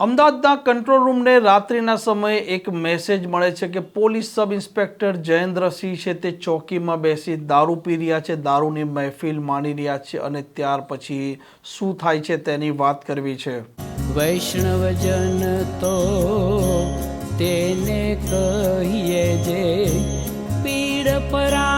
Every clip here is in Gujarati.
અમદાવાદના કંટ્રોલ રૂમને રાત્રિના સમયે એક મેસેજ મળે છે કે પોલીસ સબ ઇન્સ્પેક્ટર જયેન્દ્રસિંહ છે તે ચોકીમાં બેસી દારૂ પી રહ્યા છે, દારૂની મહેફિલ માણી રહ્યા છે અને ત્યાર પછી શું થાય છે તેની વાત કરવી છે. વૈષ્ણવજન તો તેને કહીએ જે પીડ પરાઈ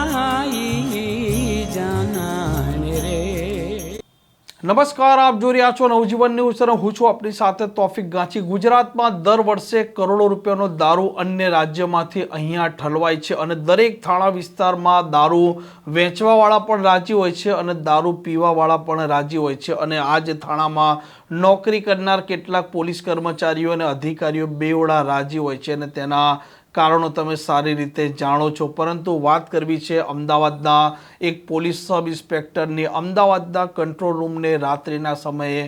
નમસ્કાર, આપ જોઈ રહ્યા છો નવજીવન ન્યૂઝ. અને હું છું આપણી સાથે તોફિક ગાંચી. ગુજરાતમાં દર વર્ષે કરોડો રૂપિયાનો દારૂ અન્ય રાજ્યમાંથી અહીંયા ઠલવાય છે અને દરેક થાણા વિસ્તારમાં દારૂ વેચવાવાળા પણ રાજી હોય છે અને દારૂ પીવાવાળા પણ રાજી હોય છે. અને આ જ થાણામાં નોકરી કરનાર કેટલાક પોલીસ કર્મચારીઓ અને અધિકારીઓ બેવડા રાજી હોય છે અને તેના કારણો તમે સારી રીતે જાણો છો. પરંતુ વાત કરવી છે અમદાવાદના એક પોલીસ સબ ઇન્સ્પેક્ટરની. અમદાવાદના કંટ્રોલ રૂમને રાત્રિના સમયે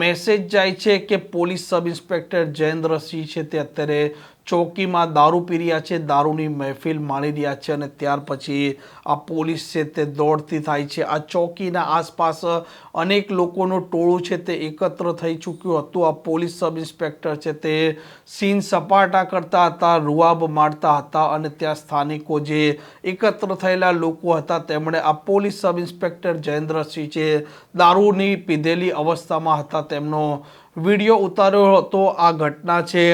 મેસેજ જાય છે કે પોલીસ સબ ઇન્સ્પેક્ટર જયેન્દ્રસિંહ છે તે અત્યારે ચોકીમાં દારૂ પી રહ્યા છે, દારૂની મહેફિલ માણી રહ્યા છે અને ત્યાર પછી આ પોલીસ છે તે દોડતી થાય છે. આ ચોકીના આસપાસ અનેક લોકોનું ટોળું છે તે એકત્ર થઈ ચૂક્યું હતું. આ પોલીસ સબ ઇન્સ્પેક્ટર છે તે સીન સપાટા કરતા હતા, રૂઆબ મારતા હતા અને ત્યાં સ્થાનિકો જે એકત્ર થયેલા લોકો હતા તેમણે આ પોલીસ સબ ઇન્સ્પેક્ટર જયેન્દ્રસિંહ છે દારૂની પીધેલી અવસ્થામાં હતા. તેમનો વીડિયો ઉતાર્યો હતો. આ ઘટના છે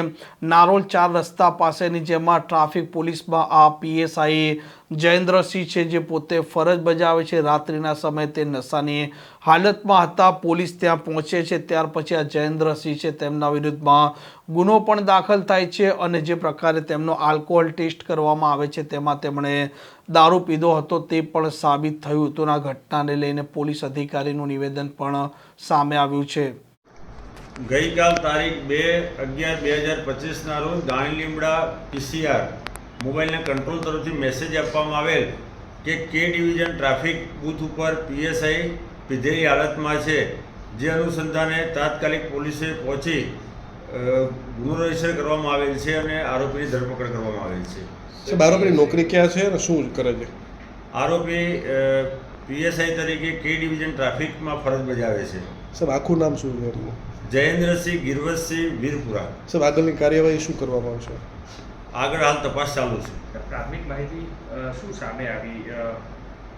નારોલ ચાર રસ્તા પાસેની, જેમાં ટ્રાફિક પોલીસમાં આ પીએસઆઈ જયેન્દ્રસિંહ છે, જે પોતે ફરજ બજાવે છે. રાત્રિના સમયે તે નશાની હાલતમાં હતા. પોલીસ ત્યાં પહોંચે છે. ત્યાર પછી આ જયેન્દ્રસિંહ છે, તેમના વિરુદ્ધમાં ગુનો પણ દાખલ થાય છે અને જે પ્રકારે તેમનો આલ્કોહોલ ટેસ્ટ કરવામાં આવે છે, તેમાં તેમણે દારૂ પીધો હતો, તે પણ સાબિત થયું હતું. આ ઘટનાને લઈને પોલીસ અધિકારીનું નિવેદન પણ સામે આવ્યું છે. ગઈકાલ તારીખ બે અગિયાર બે હજાર પચીસના રોજ દાણી લીમડા પીસીઆર મોબાઈલના કંટ્રોલ તરફથી મેસેજ આપવામાં આવેલ કે કે ડિવિઝન ટ્રાફિક બૂથ ઉપર પીએસઆઈ પીધેલી હાલતમાં છે. જે અનુસંધાને તાત્કાલિક પોલીસે પહોંચી ગુનો રજિસ્ટર કરવામાં આવેલ છે અને આરોપીની ધરપકડ કરવામાં આવેલ છે. આરોપીની નોકરી ક્યાં છે અને શું કરે છે? આરોપી પીએસઆઈ તરીકે કે ડિવિઝન ટ્રાફિકમાં ફરજ બજાવે છે. સાહેબ આખું નામ શું છે જયેન્દ્રસિંહ ગિરવતસિંહ વીરપુરા. સર આગળની કાર્યવાહી શું કરવામાં આવશે? આગળ હાલ તપાસ ચાલુ છે. પ્રાથમિક માહિતી શું સામે આવી?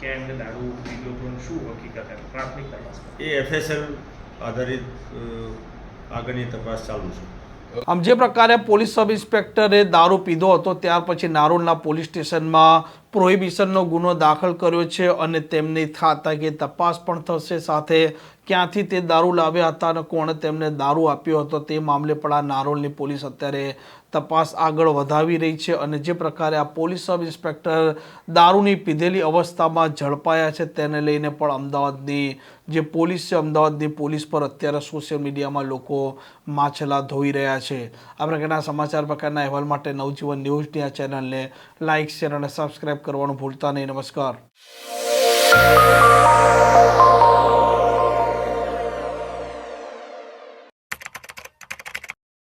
કેમ દારૂ પીધો હતો શું હકીકત પ્રાથમિક તપાસ એ એફએસએલ આધારિત આગળની તપાસ ચાલુ છે. આમ જે પ્રકારે પોલીસ સબ ઇન્સ્પેક્ટરે દારૂ પીધો હતો ત્યાર પછી નારોલના પોલીસ સ્ટેશનમાં પ્રોહિબિશનનો ગુનો દાખલ કર્યો છે અને તેમની ખાતાકીય તપાસ પણ થશે. સાથે ક્યાંથી તે દારૂ લાવ્યા હતા અને કોણે તેમને દારૂ આપ્યો હતો તે મામલે પણ આ નારોલની પોલીસ અત્યારે તપાસ આગળ વધાવી રહી છે અને જે પ્રકારે આ પોલીસ સબ ઇન્સ્પેક્ટર દારૂની પીધેલી અવસ્થામાં ઝડપાયા છે તેને લઈને પણ અમદાવાદની જે પોલીસ છે, અમદાવાદની પોલીસ પર અત્યારે સોશિયલ મીડિયામાં લોકો માછલા ધોઈ રહ્યા છે. આ પ્રકારના સમાચાર પ્રકારના અહેવાલ માટે નવજીવન ન્યૂઝની આ ચેનલને લાઇક, શેર અને સબસ્ક્રાઇબ કરવાનું ભૂલતા નહીં. નમસ્કાર.